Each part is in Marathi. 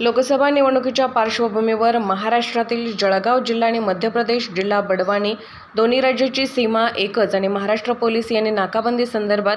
लोकसभा निवडणुकीच्या पार्श्वभूमीवर महाराष्ट्रातील जळगाव जिल्हा आणि मध्य प्रदेश जिल्हा बडवानी दोन्ही राज्याची सीमा एकच आणि महाराष्ट्र पोलीस यांनी नाकाबंदी संदर्भात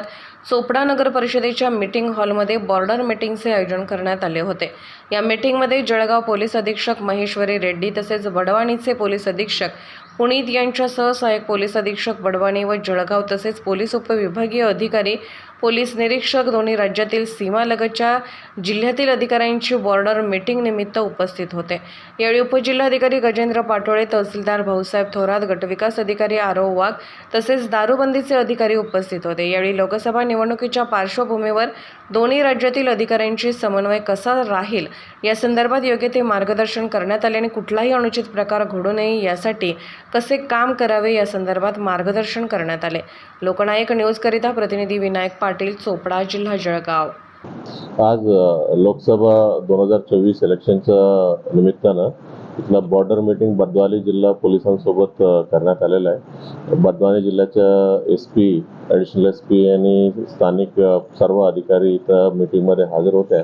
चोपडा नगर परिषदेच्या मीटिंग हॉलमध्ये बॉर्डर मीटिंगचे आयोजन करण्यात आले होते. या मीटिंगमध्ये जळगाव पोलीस अधीक्षक महेश्वरी रेड्डी तसेच बडवाणीचे पोलीस अधीक्षक पुनीत यांच्यासह सहाय्यक पोलीस अधीक्षक बडवाणी व जळगाव तसेच पोलीस उपविभागीय अधिकारी पोलीस निरीक्षक दोन्ही राज्यातील सीमालगतच्या जिल्ह्यातील अधिकाऱ्यांची बॉर्डर मीटिंग निमित्त उपस्थित होते. यावेळी उपजिल्हाधिकारी गजेंद्र पाटोळे तहसीलदार भाऊसाहेब थोरात गटविकास अधिकारी आरव वाघ तसेच दारूबंदीचे अधिकारी उपस्थित होते. यावेळी लोकसभा निवडणुकीच्या पार्श्वभूमीवर दोन्ही राज्यातील अधिकाऱ्यांशी समन्वय कसा राहील या संदर्भात योग्य ते मार्गदर्शन करण्यात आले आणि कुठलाही अनुचित प्रकार घडू नये यासाठी कसे काम करावे या संदर्भात मार्गदर्शन करण्यात आले. लोकनायक न्यूजकरिता प्रतिनिधी विनायक पाटील चोपडा जिल्हा जळगाव. आज लोकसभा दोन हजार चोवीस इलेक्शनच्या निमित्तानं इथला बॉर्डर मीटिंग बदवाली जिल्हा पोलिसांसोबत करण्यात आलेलं आहे. बदवानी जिल्ह्याच्या S P additional S P आणि स्थानिक सर्व अधिकारी इथं मीटिंगमध्ये हजर होते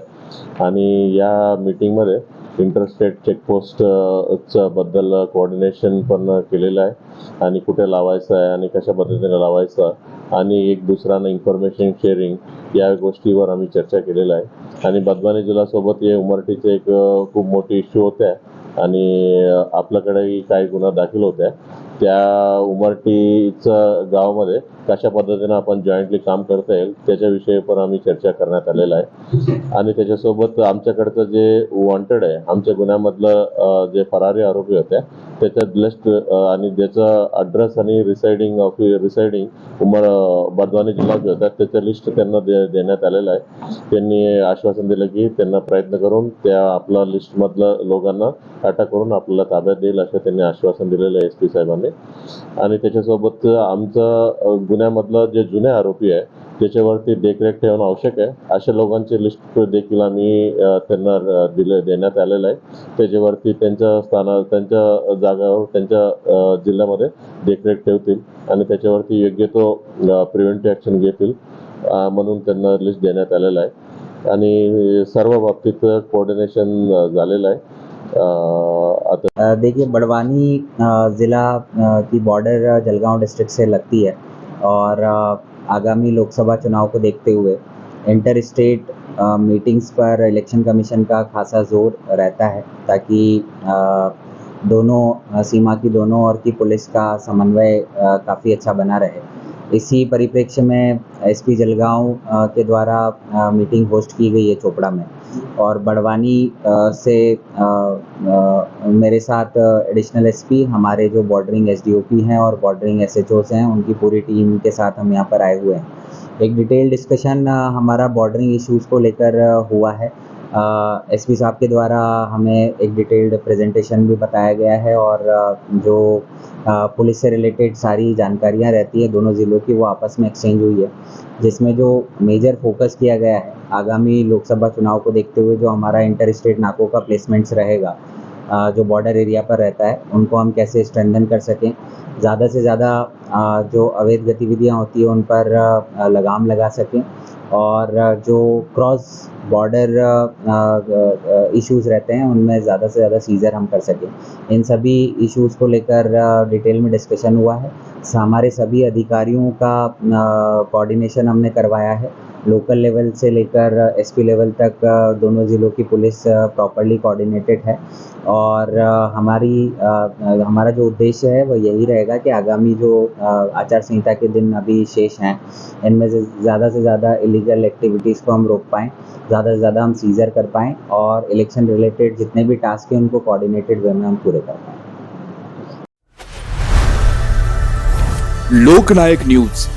आणि या मीटिंगमध्ये इंटरस्टेट चेकपोस्ट च्या बद्दल कोऑर्डिनेशन पण केलेलं आहे. आणि कुठे लावायचं आहे आणि कशा पद्धतीने लावायचं आणि एक दुसऱ्यांना इन्फॉर्मेशन शेअरिंग या गोष्टीवर आम्ही चर्चा केलेला आहे. आणि बदवानी जिल्ह्यासोबत हे उमरटीचे एक खूप मोठी इश्यू होत्या आणि आपल्याकडेही काही गुन्हा दाखल होत्या. त्या उमरटीचं गावामध्ये कशा पद्धतीनं आपण जॉईंटली काम करता येईल त्याच्याविषयी पण आम्ही चर्चा करण्यात आलेला आहे. आणि त्याच्यासोबत आमच्याकडचं जे वॉन्टेड आहे आमच्या गुन्ह्यामधलं जे फरारी आरोपी होत्या त्याच्यात लिस्ट आणि ज्याचा अड्रेस आणि residing of residing Umar Bardhwani जिल्हा जो होता त्याचा लिस्ट त्यांना दे देण्यात आलेलं आहे. त्यांनी आश्वासन दिलं की त्यांना प्रयत्न करून त्या आपल्या लिस्टमधल्या लोकांना अटक करून आपल्याला ताब्यात देईल असं त्यांनी आश्वासन दिलेलं आहे एस पी साहेबांनी. आणि त्याच्यासोबत आमचं अ, गुन्ह्यामधलं जे जुने आरोपी आहे त्याच्यावरती देखरेख ठेवणं आवश्यक आहे. अशा लोकांची लिस्ट देखील आम्ही त्यांना दिले देण्यात आलेलं आहे. त्याच्यावरती त्यांच्या स्थाना त्यांच्या जागावर त्यांच्या जिल्ह्यामध्ये देखरेख ठेवतील आणि त्याच्यावरती योग्य तो प्रिव्हेंटिव्ह ॲक्शन घेतील म्हणून त्यांना लिस्ट देण्यात आलेलं आहे. आणि सर्व बाबतीत कोऑर्डिनेशन झालेलं आहे. आता देखिए बड़वानी ज़िला की बॉर्डर जलगांव डिस्ट्रिक्ट से लगती है और आगामी लोकसभा चुनाव को देखते हुए इंटर स्टेट मीटिंग्स पर इलेक्शन कमीशन का खासा ज़ोर रहता है ताकि दोनों सीमा की दोनों और की पुलिस का समन्वय काफ़ी अच्छा बना रहे। इसी परिप्रेक्ष्य में एसपी जलगांव के द्वारा मीटिंग होस्ट की गई है चोपड़ा में। और बड़वानी से मेरे साथ एडिशनल एसपी, हमारे जो बॉर्डरिंग एसडीओपी हैं और बॉर्डरिंग एसएचओस हैं, उनकी पूरी टीम के साथ हम यहाँ पर आए हुए हैं। एक डिटेल डिस्कशन हमारा बॉर्डरिंग इश्यूज़ को लेकर हुआ है। एसपी साहब के द्वारा हमें एक डिटेल्ड प्रेजेंटेशन भी बताया गया है और जो पुलिस से रिलेटेड सारी जानकारियाँ रहती है दोनों ज़िलों की, वो आपस में एक्सचेंज हुई है। जिसमें जो मेजर फोकस किया गया है, आगामी लोकसभा चुनाव को देखते हुए जो हमारा इंटर स्टेट नाकों का प्लेसमेंट्स रहेगा जो बॉर्डर एरिया पर रहता है, उनको हम कैसे स्ट्रेंथन कर सकें? ज़्यादा से ज़्यादा जो अवैध गतिविधियाँ होती हैं, उन पर लगाम लगा सकें। और जो क्रॉस बॉर्डर इश्यूज़ रहते हैं, उनमें ज़्यादा से ज़्यादा सीज़र हम कर सकें। इन सभी इश्यूज़ को लेकर डिटेल में डिस्कशन हुआ है। हमारे सभी अधिकारियों का कोऑर्डिनेशन हमने करवाया है। लोकल लेवल से लेकर एसपी लेवल तक दोनों ज़िलों की पुलिस प्रॉपरली कोऑर्डिनेटेड है। और हमारी हमारा जो उद्देश्य है वो यही रहेगा कि आगामी जो आचार संहिता के दिन अभी शेष हैं, इनमें से ज़्यादा से ज़्यादा इलीगल एक्टिविटीज़ को हम रोक पाएँ, ज़्यादा से ज़्यादा हम सीज़र कर पाएँ और इलेक्शन रिलेटेड जितने भी टास्क हैं उनको कोऑर्डिनेटेड वे में हम पूरे कर पाएँ। लोकनायक न्यूज़।